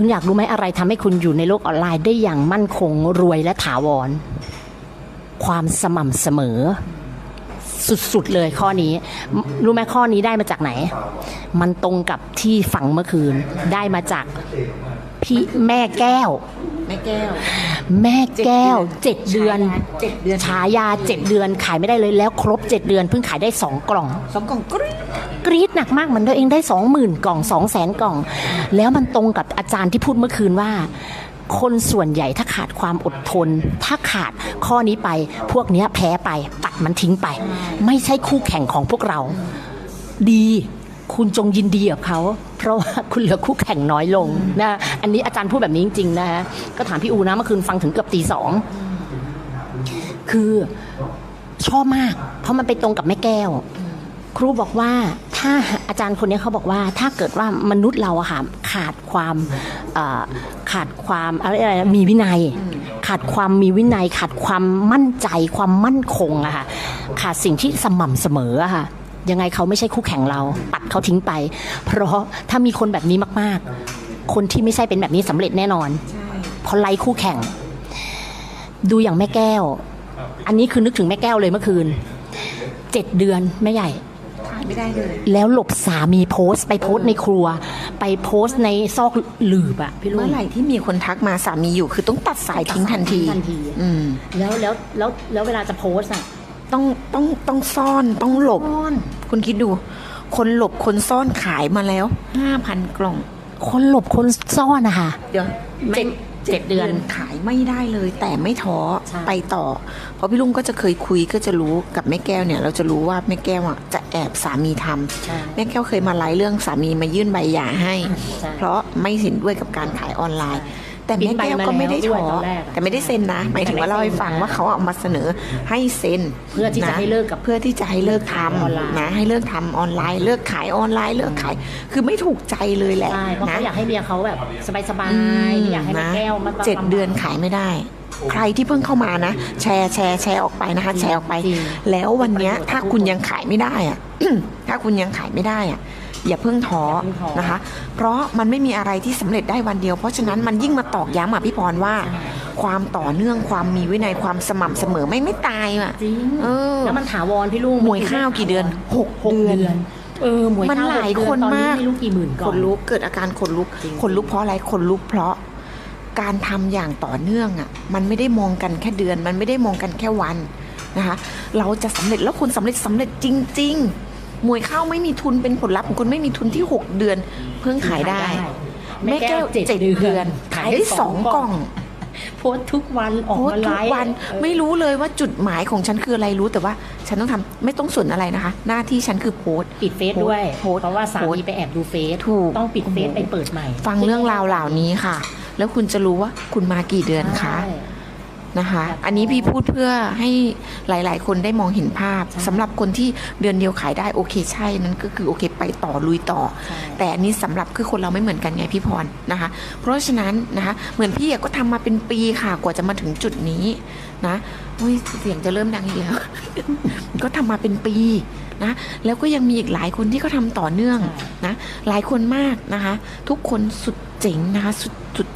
คุณอยากรู้ไหมอะไรทำให้คุณอยู่ในโลกออนไลน์ได้อย่างมั่นคงรวยและถาวร ความสม่ำเสมอ สุดๆเลยข้อนี้ รู้ไหมข้อนี้ได้มาจากไหน มันตรงกับที่ฝังเมื่อคืน ได้มาจากพี่แม่แก้ว แม่แก้ว แม่แก้วเจ็ดเดือนเจ็ดเดือนฉายาเจ็ดเดือนขายไม่ได้เลยแล้ว ครบเจ็ดเดือนเพิ่งขายได้สองกล่องสองกล่องกรี๊ด กรี๊ดหนักมากเหมือนตัวเองได้สองหมื่นกล่องสองแสนกล่อง แล้วมันตรงกับอาจารย์ที่พูดเมื่อคืนว่า คนส่วนใหญ่ถ้าขาดความอดทน ถ้าขาดข้อนี้ไป พวกเนี้ยแพ้ไปตัดมันทิ้งไป ไม่ใช่คู่แข่งของพวกเรา ดีคุณจงยินดีกับเขา เพราะว่าคุณเหลือคู่แข่งน้อยลงนะอันนี้อาจารย์พูดแบบนี้จริงๆนะฮะก็ถามพี่อูนะเมื่อคืนฟังถึงเกือบตีสองคือชอบมาก เพราะมันไปตรงกับแม่แก้ว ครูบอกว่า ถ้าอาจารย์คนนี้เขาบอกว่าถ้าเกิดว่ามนุษย์เราอะค่ะขาดความเอ่อขาดความอะไรอะไรนะมีวินัย ขาดความมีวินัย ขาดความมั่นใจความมั่นคงอะค่ะขาดสิ่งที่สม่ำเสมออะค่ะยังไงเขาไม่ใช่คู่แข่งเรา ปัดเขาทิ้งไป เพราะถ้ามีคนแบบนี้มากๆ คนที่ไม่ใช่เป็นแบบนี้สำเร็จแน่นอนใช่เพราะไล่คู่แข่ง ดูอย่างแม่แก้ว อันนี้คือนึกถึงแม่แก้วเลยเมื่อคืนเจ็ดเดือนแม่ใหญ่ขายไม่ได้เลย แล้วหลบสามีโพสต์ไปโพสต์ในครัว ไปโพสต์ในซอกหลืบอะพี่ลุเมื่งอไหร่ที่มีคนทักมาสามีอยู่ คือต้องตัดสายทิ้งทันทีทันทีอืมแล้วแล้วแล้วแล้วเวลาจะโพสต์อะต้องต้องต้องซ่อนต้องหลบ คุณคิดดู คนหลบคนซ่อนขายมาแล้วห้าพันกล่อง คนหลบคนซ่อนอะค่ะเดี๋ยวไม่เจ็ดเจ็ดเดือนขายไม่ได้เลย แต่ไม่ท้อใช่ไปต่อ เพราะพี่ลุงก็จะเคยคุยก็จะรู้กับแม่แก้วเนี่ย เราจะรู้ว่าแม่แก้วอะจะแอบสามีทำใช่แม่แก้วเคยมาไลฟ์เรื่องสามีมายื่นใบหย่าให้ใช่เพราะไม่เห็นด้วยกับการขายออนไลน์ แต่ปิดแม่ใบแก้วมาก็ไม่ได้แล้วด้วยท้อตอนแรกอะแต่ไม่ได้เซ็นนะหมายถึงว่าเล่าให้ฟังว่าเขาเอามาเสนอให้เซ็นเพื่อที่จะนให้เลิกกับเพื่อที่จะให้เลิกทออนไลน์ำนะให้เลิกทำออนไลน์ เลิกขายออนไลน์เลิกขายคือไม่ถูกใจเลยแหละใช่เพราะนะเขาอยากให้เมียเขาแบบสบายอืๆไม่อยากให้แม่แก้วมาเจ็ดเดือนขายไม่ได้ ใครที่เพิ่งเข้ามานะ แชร์แชร์แชร์ออกไปนะคะ แชร์ออกไปจริงแล้ววันเนี้ยถ้าคุณยังขายไม่ได้อะ ถ้าคุณยังขายไม่ได้อะอย่าเพิ่งท้ออย่าเพิ่งท้อนะคะ เพราะมันไม่มีอะไรที่สำเร็จได้วันเดียว เพราะฉะนั้นมันยิ่งมาตอกย้ำอะพี่พรว่า ความต่อเนื่องความมีวินัยความสม่ำเสมอไม่ไม่ตายอะจริงเออแล้วมันถาวรพี่ลุงหมวยข้าวกี่เดือนหกหกเดือนเดือนเออหมวยมันข้าวหลายกเดือคนตอมากไม่รู้กี่หมื่นก่ขอนนลุกเกิดอาการขนลุกจริงขนลุกเพราะอะไรขนลุกเพราะ การทำอย่างต่อเนื่องอะมันไม่ได้มองกันแค่เดือน มันไม่ได้มองกันแค่วันนะคะเราจะสำเร็จแล้วคุณสำเร็จสำเร็จจริง ๆ มวยข้าวไม่มีทุนเป็นผลลัพธ์ของคุณไม่มีทุนที่ 6 เดือน เพิ่งขายได้แม่แก้วเจ็ดเดือน ขายได้สองกล่อง โพสต์ทุกวันออกโพสมาต์ไลทุกฟ์วันเออไม่รู้เลยว่าจุดหมายของฉันคืออะไรรู้แต่ว่าฉันต้องทำไม่ต้องสนอะไรนะคะ หน้าที่ฉันคือโพสต์ปิดเฟซด้วยโพสต์เพราะว่าสาโพสมีต์ไปแอบดูเฟซถูกต้องปิดเฟซไปเปิดใหม่ ฟังเรื่องราวเหล่านี้ค่ะ แล้วคุณจะรู้ว่าคุณมากี่เดือนคะใช่ นะคะครับอันนี้พี่พูดเพื่อให้หลาย ๆ คนได้มองเห็นภาพใช่สำหรับคนที่เดือนเดียวขายได้โอเคใช่นั้นก็คือโอเคไปต่อลุยต่อใช่แต่อันนี้สำหรับคือคนเราไม่เหมือนกันไงพี่พรนะคะ เพราะฉะนั้นนะคะเหมือนพี่อะก็ทำมาเป็นปีค่ะกว่าจะมาถึงจุดนี้นะอุ้ยเสียงจะเริ่มดังอีกแล้ว ก็ทำมาเป็นปีนะแล้วก็ยังมีอีกหลายคนที่ก็ทำต่อเนื่องนะหลายคนมากนะคะ ทุกคนสุดเจ๋งนะคะ สุดสุด